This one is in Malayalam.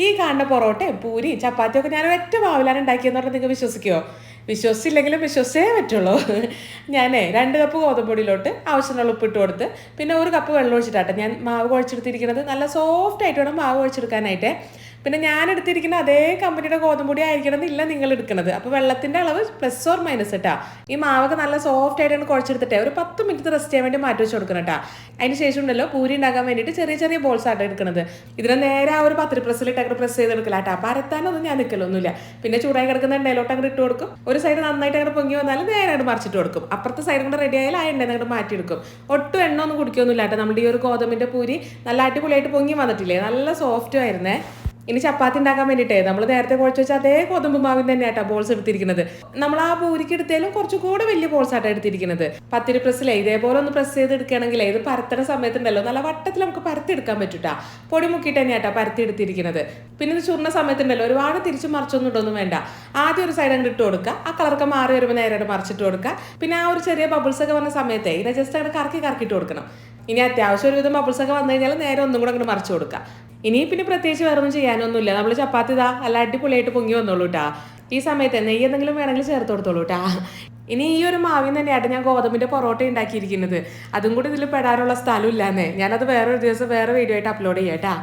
ഈ കാണുന്ന പൊറോട്ടയും പൂരി ചപ്പാത്തിയൊക്കെ ഞാൻ ഒറ്റ മാവിലാണ് ഉണ്ടാക്കിയെന്ന് പറഞ്ഞാൽ നിങ്ങൾ വിശ്വസിക്കുമോ വിശ്വസിച്ചില്ലെങ്കിലും വിശ്വസിച്ചേ പറ്റുള്ളൂ. ഞാനേ രണ്ട് കപ്പ് ഗോതമ്പൊടിയിലോട്ട് ആവശ്യത്തിനുള്ള ഉപ്പിട്ട് കൊടുത്ത് പിന്നെ ഒരു കപ്പ് വെള്ളം ഒഴിച്ചിട്ടാട്ടെ ഞാൻ മാവ് കുഴച്ചെടുത്തിരിക്കുന്നത്. നല്ല സോഫ്റ്റ് ആയിട്ട് വേണം മാവ് കുഴച്ചെടുക്കാനായിട്ട്. പിന്നെ ഞാൻ എടുത്തിരിക്കുന്ന അതേ കമ്പനിയുടെ ഗോതമ്പൊടി ആയിരിക്കണം എന്നില്ല നിങ്ങൾ എടുക്കുന്നത് അപ്പോൾ വെള്ളത്തിന്റെ അളവ് പ്ലസ് ഓർ മൈനസ് കേട്ടാ ഈ മാവൊക്കെ നല്ല സോഫ്റ്റ് ആയിട്ടാണ് കുഴച്ചെടുത്തിട്ടേ. ഒരു പത്ത് മിനിറ്റ് റെസ്റ്റ് ചെയ്യാൻ വേണ്ടി മാറ്റി വെച്ച് കൊടുക്കണം കേട്ടോ അതിന് ശേഷം ഉണ്ടല്ലോ പൂരി ഉണ്ടാക്കാൻ വേണ്ടിയിട്ട് ചെറിയ ചെറിയ ബോൾസ് ആയിട്ട് എടുക്കുന്നത് ഇതിനെ നേരെ ആ ഒരു പത്തിരി പ്രസ്സിലിട്ട് അങ്ങോട്ട് പ്രസ് ചെയ്തെടുക്കില്ല കേട്ടോ പരത്താനൊന്നും ഞാൻ നിൽക്കലൊന്നുമില്ല പിന്നെ ചൂടായി കിടക്കുന്ന എണ്ണയിലോട്ട് അങ്ങോട്ട് ഇട്ട് കൊടുക്കും. ഒരു സൈഡ് നന്നായിട്ട് അങ്ങനെ പൊങ്ങി വന്നാലും നേരെ അങ്ങോട്ട് മറിച്ചിട്ട് കൊടുക്കും. അപ്പുറത്തെ സൈഡ് കൂടെ റെഡി ആയാലും ആ എണ്ണ അങ്ങോട്ട് മാറ്റിയെടുക്കും ഒട്ടും എണ്ണ ഒന്നും കുടിക്കൊന്നുമില്ല കേട്ടോ നമ്മുടെ ഈ ഒരു ഗോതമ്പിന്റെ പൂരി നല്ല അടിപൊളിയായിട്ട് പൊങ്ങി വന്നിട്ടില്ലേ? നല്ല സോഫ്റ്റ് ആയിരുന്നേ. ഇനി ചപ്പാത്തി ഉണ്ടാക്കാൻ വേണ്ടിട്ടേ നമ്മൾ നേരത്തെ കുഴച്ച് വെച്ചാൽ അതേ ഗോതമ്പ് മാവിൻ ആട്ടാ ബോൾസ് എടുത്തിരിക്കുന്നത്. നമ്മൾ ആ പൂരിക്ക് എടുത്താലും കുറച്ചും കൂടെ വലിയ ബോൾസ് ആട്ടാ എടുത്തിരിക്കുന്നത്. പത്തിരി പ്രസ്സിലെ ഇതേപോലെ ഒന്ന് പ്രസ് ചെയ്ത് എടുക്കുകയാണെങ്കിൽ ഇത് പരത്തണ സമയത്തുണ്ടല്ലോ. നല്ല വട്ടത്തിൽ നമുക്ക് പരത്തി എടുക്കാൻ പറ്റൂട്ടാ. പൊടി മുക്കിയിട്ട് ആട്ടാ പരത്തി എടുത്തിരിക്കുന്നത്. പിന്നെ ഇത് ചുരുന്ന സമയത്തുണ്ടല്ലോ ഒരുപാട് തിരിച്ചു മറിച്ചൊന്നും ഇടൊന്നും വേണ്ട. ആദ്യം ഒരു സൈഡ് അങ്ങോട്ട് ഇട്ട് കൊടുക്കുക. ആ കളറൊക്കെ മാറി വരുമ്പോൾ നേരെ മറിച്ചിട്ട് കൊടുക്കുക. പിന്നെ ആ ഒരു ചെറിയ ബബിൾസ് ഒക്കെ വന്ന സമയത്തെ ഇതിനെ ജസ്റ്റ് അങ്ങനെ കറക്കി കറക്കിയിട്ട് കൊടുക്കണം. ഇനി അത്യാവശ്യം ഒരുവിധം ബബിൾസ് ഒക്കെ വന്നു കഴിഞ്ഞാൽ നേരെ ഒന്നും കൂടെ അങ്ങോട്ട് മറിച്ച് കൊടുക്കുക. ഇനി പിന്നെ പ്രത്യേകിച്ച് വേറെ ഒന്നും ചെയ്യാനൊന്നുമില്ല. നമ്മൾ ചപ്പാത്തി ഇതാ അല്ല അടിപൊളിയായിട്ട് പൊങ്ങി വന്നോളൂ കേട്ടാ ഈ സമയത്ത് നെയ്യ് എന്തെങ്കിലും വേണമെങ്കിൽ ചേർത്ത് കൊടുത്തോളൂ കേട്ടാ ഇനി ഈ ഒരു മാവിൽ തന്നെയായിട്ട് ഞാൻ ഗോതമ്പിന്റെ പൊറോട്ട ഉണ്ടാക്കിയിരിക്കുന്നത്. അതും കൂടി ഇതിൽ പെടാനുള്ള സ്ഥലം സ്ഥലമില്ലാന്നേ ഞാനത് വേറൊരു ദിവസം വേറെ വീഡിയോ ആയിട്ട് അപ്ലോഡ് ചെയ്യാം കേട്ടാ